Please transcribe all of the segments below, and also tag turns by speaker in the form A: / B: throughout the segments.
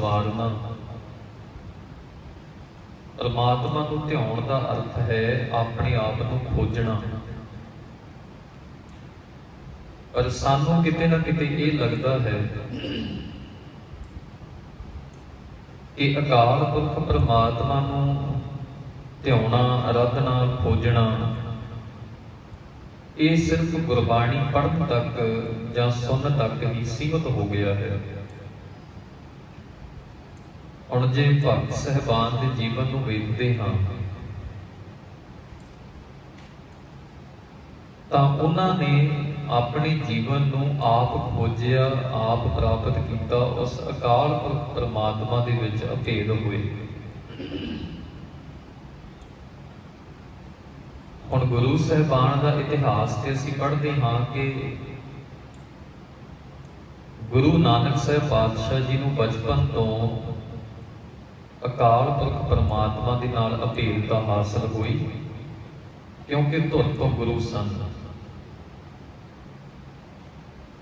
A: ਵਾਰਨਾ ਪਰਮਾਤਮਾ ਨੂੰ ਧਿਆਉਣ ਦਾ ਅਰਥ ਹੈ ਆਪਣੇ ਆਪ ਨੂੰ ਖੋਜਣਾ। ਪਰ ਸਾਨੂੰ ਕਿਤੇ ਨਾ ਕਿਤੇ ਇਹ ਲੱਗਦਾ ਹੈ ਕਿ ਅਕਾਲ ਪੁਰਖ ਪਰਮਾਤਮਾ ਨੂੰ ਧਿਆਉਣਾ, ਅਰਾਧਨਾ, ਖੋਜਣਾ, ਇਹ ਸਿਰਫ ਗੁਰਬਾਣੀ ਪੜ੍ਹਨ ਤੱਕ ਜਾਂ ਸੁਣਨ ਤੱਕ ਹੀ ਸੀਮਤ ਹੋ ਗਿਆ ਹੈ। ਹੁਣ ਜੇ ਭਗਤ ਸਹਿਬਾਨ ਦੇ ਜੀਵਨ ਨੂੰ ਵੇਖਦੇ ਹਾਂ, ਤਾਂ ਉਹਨਾਂ ਨੇ ਆਪਣੇ ਜੀਵਨ ਨੂੰ ਆਪ ਖੋਜਿਆ, ਆਪ ਪ੍ਰਾਪਤ ਕੀਤਾ, ਉਸ ਅਕਾਲ ਪੁਰਖ ਪਰਮਾਤਮਾ ਦੇ ਵਿੱਚ ਅਭੇਦ ਹੋਏ। ਹੁਣ ਗੁਰੂ ਸਾਹਿਬਾਨ ਦਾ ਇਤਿਹਾਸ ਤੇ ਅਸੀਂ ਪੜ੍ਹਦੇ ਹਾਂ ਕਿ ਗੁਰੂ ਨਾਨਕ ਸਾਹਿਬ ਪਾਤਸ਼ਾਹ ਜੀ ਨੂੰ ਬਚਪਨ ਤੋਂ ਅਕਾਲ ਪੁਰਖ ਪਰਮਾਤਮਾ ਦੇ ਨਾਲ ਅਭੇਦਤਾ ਹਾਸਲ ਹੋਈ, ਕਿਉਂਕਿ ਧੁਰ ਤੋਂ ਗੁਰੂ ਸਨ।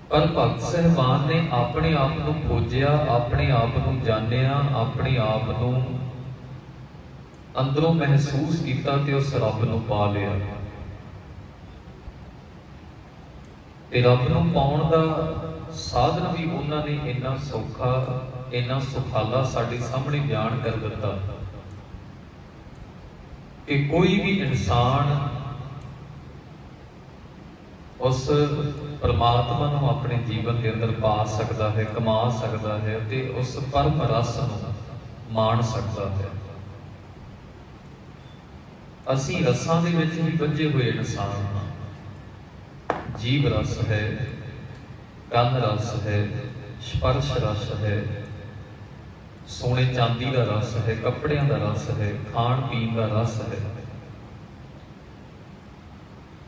A: ਪਰ ਭਗਤ ਸਹਿਬਾਨ ਨੇ ਆਪਣੇ ਆਪ ਨੂੰ ਖੋਜਿਆ, ਆਪਣੇ ਆਪ ਨੂੰ ਜਾਣਿਆ, ਆਪਣੇ ਆਪ ਨੂੰ ਅੰਦਰੋਂ ਮਹਿਸੂਸ ਕੀਤਾ ਤੇ ਉਸ ਰੱਬ ਨੂੰ ਪਾ ਲਿਆ। ਤੇ ਰੱਬ ਨੂੰ ਪਾਉਣ ਦਾ ਸਾਧਨ ਵੀ ਉਹਨਾਂ ਨੇ ਇੰਨਾ ਸੌਖਾ ਇੰਨਾ ਸੁਖਾਲਾ ਸਾਡੇ ਸਾਹਮਣੇ ਬਿਆਨ ਕਰ ਦਿੱਤਾ ਕਿ ਕੋਈ ਵੀ ਇਨਸਾਨ ਉਸ ਪਰਮਾਤਮਾ ਨੂੰ ਆਪਣੇ ਜੀਵਨ ਦੇ ਅੰਦਰ ਪਾ ਸਕਦਾ ਹੈ, ਕਮਾ ਸਕਦਾ ਹੈ ਤੇ ਉਸ ਪਰਮ ਰਸ ਨੂੰ ਮਾਣ ਸਕਦਾ ਹੈ। ਅਸੀਂ ਰਸਾਂ ਦੇ ਵਿੱਚ ਵੀ ਵੱਜੇ ਹੋਏ ਇਨਸਾਨ ਹਾਂ। ਜੀਵ ਰਸ ਹੈ, ਕੰਨ ਰਸ ਹੈ, ਸਪਰਸ਼ ਰਸ ਹੈ ਸੋਨੇ ਚਾਂਦੀ ਦਾ ਰਸ ਹੈ, ਕੱਪੜਿਆਂ ਦਾ ਰਸ ਹੈ, ਖਾਣ ਪੀਣ ਦਾ ਰਸ ਹੈ।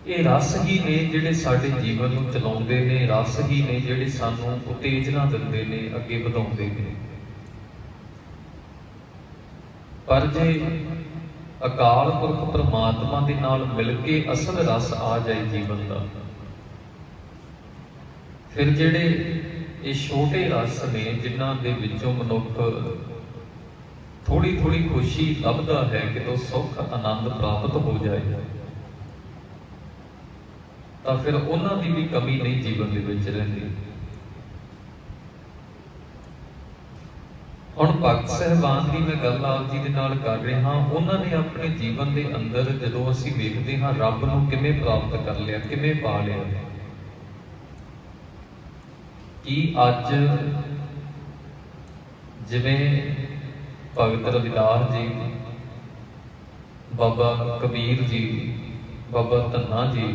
A: ਇਹ ਰਸ ਹੀ ਨੇ ਜਿਹੜੇ ਸਾਡੇ ਜੀਵਨ ਨੂੰ ਚਲਾਉਂਦੇ ਨੇ, ਰਸ ਹੀ ਨੇ ਜਿਹੜੇ ਸਾਨੂੰ ਉਤੇਜਨਾ ਦਿੰਦੇ ਨੇ, ਅੱਗੇ ਵਧਾਉਂਦੇ ਨੇ। ਪਰ ਜੇ ਅਕਾਲ ਪੁਰਖ ਪ੍ਰਮਾਤਮਾ ਦੇ ਨਾਲ ਮਿਲ ਕੇ ਅਸਲ ਰਸ ਆ ਜਾਏ ਜੀਵਨ ਦਾ, ਫਿਰ ਜਿਹੜੇ ਇਹ ਛੋਟੇ ਰਸ ਨੇ ਜਿਨ੍ਹਾਂ ਦੇ ਵਿੱਚੋਂ ਮਨੁੱਖ ਥੋੜੀ ਥੋੜੀ ਖੁਸ਼ੀ ਲੱਭਦਾ ਹੈ ਕਿ ਤੋ ਸੁੱਖ, ਆਨੰਦ ਪ੍ਰਾਪਤ ਹੋ ਜਾਏ। ਤਾਂ ਫਿਰ ਉਹਨਾਂ ਦੀ ਵੀ ਕਮੀ ਨਹੀਂ ਜੀਵਨ ਦੇ ਵਿੱਚ ਰਹਿੰਦੀ। ਹੁਣ ਭਗਤ ਸਹਿਬਾਨ ਦੀ ਮੈਂ ਗੱਲ ਆਪ ਜੀ ਦੇ ਨਾਲ ਕਰ ਰਿਹਾ ਉਹਨਾਂ ਨੇ ਆਪਣੇ ਜੀਵਨ ਦੇ ਅੰਦਰ ਜਦੋਂ ਅਸੀਂ ਵੇਖਦੇ ਹਾਂ, ਰੱਬ ਨੂੰ ਕਿਵੇਂ ਪ੍ਰਾਪਤ ਕਰ ਲਿਆ, ਕਿਵੇਂ ਪਾ ਲਿਆ। ਕਿ ਅੱਜ ਜਿਵੇਂ ਭਗਤ ਰਵਿਦਾਸ ਜੀ, ਬਾਬਾ ਕਬੀਰ ਜੀ, ਬਾਬਾ ਧੰਨਾ ਜੀ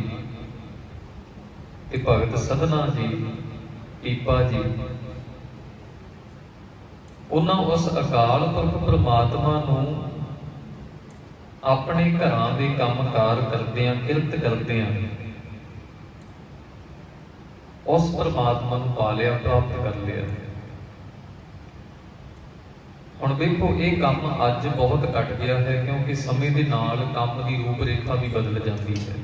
A: ਤੇ ਭਗਤ ਸਦਨਾ ਜੀ ਪੀਪਾ ਜੀ, ਉਹਨਾਂ ਉਸ ਅਕਾਲ ਪੁਰਖ ਪ੍ਰਮਾਤਮਾ ਨੂੰ ਆਪਣੇ ਘਰਾਂ ਦੇ ਕੰਮਕਾਰ ਕਰਦਿਆਂ, ਕਿਰਤ ਕਰਦਿਆਂ ਉਸ ਪਰਮਾਤਮਾ ਨੂੰ ਪਾ ਲਿਆ ਪ੍ਰਾਪਤ ਕਰ ਲਿਆ। ਹੁਣ ਵੇਖੋ, ਇਹ ਕੰਮ ਅੱਜ ਬਹੁਤ ਘਟ ਗਿਆ ਹੈ, ਕਿਉਂਕਿ ਸਮੇਂ ਦੇ ਨਾਲ ਕੰਮ ਦੀ ਰੂਪ ਰੇਖਾ ਵੀ ਬਦਲ ਜਾਂਦੀ ਹੈ।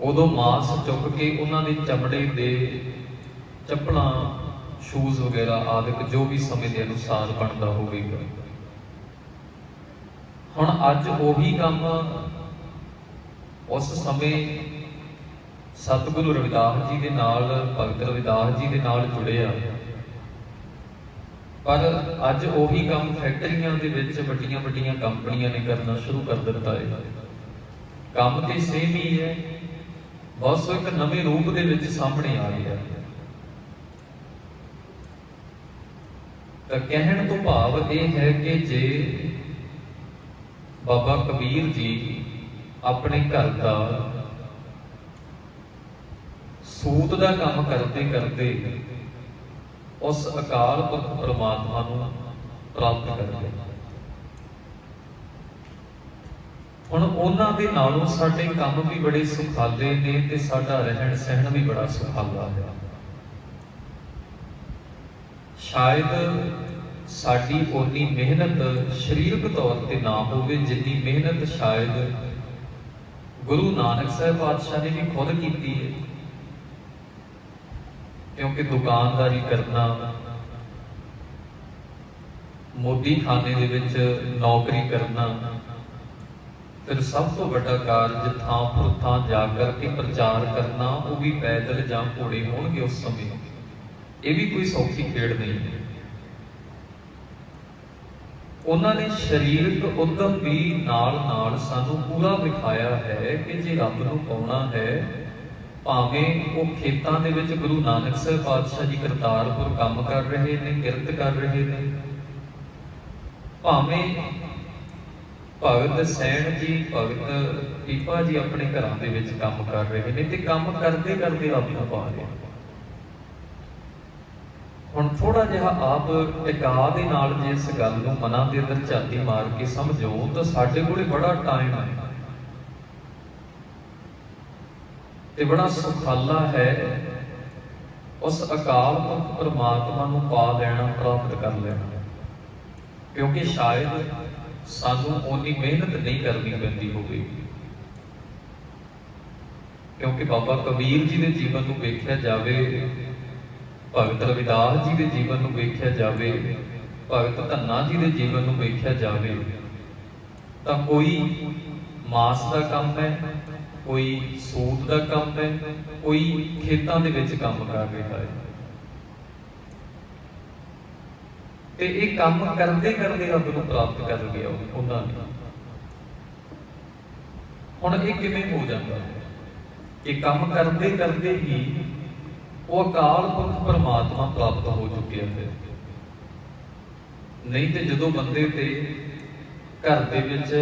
A: ਉਦੋਂ ਮਾਸ ਚੁੱਕ ਕੇ ਉਹਨਾਂ ਦੇ ਚਮੜੇ ਦੇ ਚੱਪਲਾਂ ਸ਼ੂਜ਼ ਵਗੈਰਾ ਆਦਿਕ ਜੋ ਵੀ ਸਮੇਂ ਦੇ ਅਨੁਸਾਰ ਬਣਦਾ ਹੋਵੇਗਾ। ਹੁਣ ਅੱਜ ਉਹੀ ਕੰਮ ਉਸ ਸਮੇਂ ਸਤਿਗੁਰੂ ਰਵਿਦਾਸ ਜੀ ਦੇ ਨਾਲ, ਭਗਤ ਰਵਿਦਾਸ ਜੀ ਦੇ ਨਾਲ ਜੁੜਿਆ ਪਰ ਅੱਜ ਉਹੀ ਕੰਮ ਫੈਕਟਰੀਆਂ ਦੇ ਵਿੱਚ ਵੱਡੀਆਂ ਵੱਡੀਆਂ ਕੰਪਨੀਆਂ ਨੇ ਕਰਨਾ ਸ਼ੁਰੂ ਕਰ ਦਿੱਤਾ ਹੈ ਕੰਮ ਤੇ ਸੇਮ ਹੀ ਹੈ, ਬਸ ਇੱਕ ਨਵੇਂ ਰੂਪ ਦੇ ਵਿੱਚ ਸਾਹਮਣੇ ਆ ਗਿਆ। ਤਾਂ ਕਹਿਣ ਤੋਂ ਭਾਵ ਇਹ ਹੈ ਕਿ ਜੇ ਬਾਬਾ ਕਬੀਰ ਜੀ ਆਪਣੇ ਘਰ ਦਾ ਸੂਤ ਦਾ ਕੰਮ ਕਰਦੇ ਕਰਦੇ ਉਸ ਅਕਾਲ ਪੁਰਖ ਪ੍ਰਮਾਤਮਾ ਨੂੰ ਪ੍ਰਾਪਤ ਕਰ ਹੁਣ ਉਹਨਾਂ ਦੇ ਨਾਲੋਂ ਸਾਡੇ ਕੰਮ ਵੀ ਬੜੇ ਸੁਖਾਲੇ ਨੇ ਤੇ ਸਾਡਾ ਰਹਿਣ ਸਹਿਣ ਵੀ ਬੜਾ ਸੁਖਾਲਾ ਹੈ। ਸ਼ਾਇਦ ਸਾਡੀ ਓਨੀ ਮਿਹਨਤ ਸਰੀਰਕ ਤੌਰ ਤੇ ਨਾ ਹੋਵੇ, ਜਿੰਨੀ ਮਿਹਨਤ ਸ਼ਾਇਦ ਗੁਰੂ ਨਾਨਕ ਸਾਹਿਬ ਪਾਤਸ਼ਾਹ ਨੇ ਵੀ ਖੁਦ ਕੀਤੀ ਹੈ। ਕਿਉਂਕਿ ਦੁਕਾਨਦਾਰੀ ਕਰਨਾ ਮੋਦੀ ਖਾਨੇ ਦੇ ਵਿੱਚ ਨੌਕਰੀ ਕਰਨਾ ਫਿਰ ਸਭ ਤੋਂ ਵੱਡਾ ਕਾਰਜ ਥਾਂ ਪਰ ਥਾਂ ਜਾ ਕਰਕੇ ਪ੍ਰਚਾਰ ਕਰਨਾ, ਉਹ ਵੀ ਪੈਦਲ ਜਾਂ ਘੋੜੇ ਹੋਣਗੇ ਉਸ ਸਮੇਂ। ਇਹ ਵੀ ਕੋਈ ਸੌਖੀ ਖੇਡ ਨਹੀਂ ਹੈ। ਉਹਨਾਂ ਨੇ ਸਰੀਰਕ ਉਦਮ ਵੀ ਨਾਲ ਨਾਲ ਸਾਨੂੰ ਪੂਰਾ ਵਿਖਾਇਆ ਹੈ ਕਿ ਜੇ ਰੱਬ ਨੂੰ ਪਾਉਣਾ ਹੈ ਭਾਵੇਂ ਉਹ ਖੇਤਾਂ ਦੇ ਵਿੱਚ ਗੁਰੂ ਨਾਨਕ ਸਾਹਿਬ ਪਾਤਸ਼ਾਹ ਜੀ ਕਰਤਾਰਪੁਰ ਕੰਮ ਕਰ ਰਹੇ ਨੇ, ਕਿਰਤ ਕਰ ਰਹੇ ਨੇ, ਭਾਵੇਂ ਭਗਤ ਸੈਣ ਜੀ, ਭਗਤ ਪੀਪਾ ਜੀ ਆਪਣੇ ਘਰਾਂ ਦੇ ਵਿੱਚ ਕੰਮ ਕਰ ਰਹੇ ਨੇ ਤੇ ਕੰਮ ਕਰਦੇ ਕਰਦੇ ਰੱਬ ਨੂੰ ਪਾ ਰਹੇ ਹੁਣ ਥੋੜਾ ਜਿਹਾ ਆਪ ਟਿਕਾ ਦੇ ਨਾਲ ਜੇ ਇਸ ਗੱਲ ਨੂੰ ਮਨਾਂ ਦੇ ਅੰਦਰ ਝਾਤੀ ਮਾਰ ਕੇ ਸਮਝੋ, ਤਾਂ ਸਾਡੇ ਕੋਲੇ ਬੜਾ ਟਾਈਮ ਹੈ। ਤੇ ਬੜਾ ਸੁਖਾਲਾ ਹੈ ਉਸ ਅਕਾਲ ਪੁਰਖ ਪ੍ਰਮਾਤਮਾ ਨੂੰ ਪਾ ਲੈਣਾ, ਪ੍ਰਾਪਤ ਕਰ ਲੈਣਾ। ਕਿਉਂਕਿ ਸ਼ਾਇਦ ਸਾਨੂੰ ਓਨੀ ਮਿਹਨਤ ਨਹੀਂ ਕਰਨੀ ਪੈਂਦੀ ਹੋਵੇ। ਕਿਉਂਕਿ ਬਾਬਾ ਕਬੀਰ ਜੀ ਦੇ ਜੀਵਨ ਨੂੰ ਵੇਖਿਆ ਜਾਵੇ, ਭਗਤ ਰਵਿਦਾਸ ਜੀ ਦੇ ਜੀਵਨ ਨੂੰ ਵੇਖਿਆ ਜਾਵੇ, ਭਗਤ ਧੰਨਾ ਜੀ ਦੇ ਜੀਵਨ ਨੂੰ ਵੇਖਿਆ ਜਾਵੇ, ਤਾਂ ਕੋਈ ਮਾਸ ਦਾ ਕੰਮ ਹੈ ਕੋਈ ਸੂਤ ਦਾ ਕੰਮ ਹੈ, ਕੋਈ ਖੇਤਾਂ ਦੇ ਵਿੱਚ ਕੰਮ ਕਰ ਰਿਹਾ ਹੈ ਤੇ ਇਹ ਕੰਮ ਕਰਦੇ ਕਰਦੇ ਰੱਬ ਨੂੰ ਪ੍ਰਾਪਤ ਕਰ ਗਿਆ ਉਹਨਾਂ ਨੇ। ਹੁਣ ਇਹ ਕਿਵੇਂ ਹੋ ਜਾਂਦਾ? ਇਹ ਕੰਮ ਕਰਦੇ ਕਰਦੇ ਹੀ ਉਹ ਅਕਾਲ ਪੁਰਖ ਪਰਮਾਤਮਾ ਪ੍ਰਾਪਤ ਹੋ ਚੁੱਕਿਆ ਹੈ। ਨਹੀਂ ਤੇ ਜਦੋਂ ਬੰਦੇ ਤੇ ਘਰ ਦੇ ਵਿੱਚ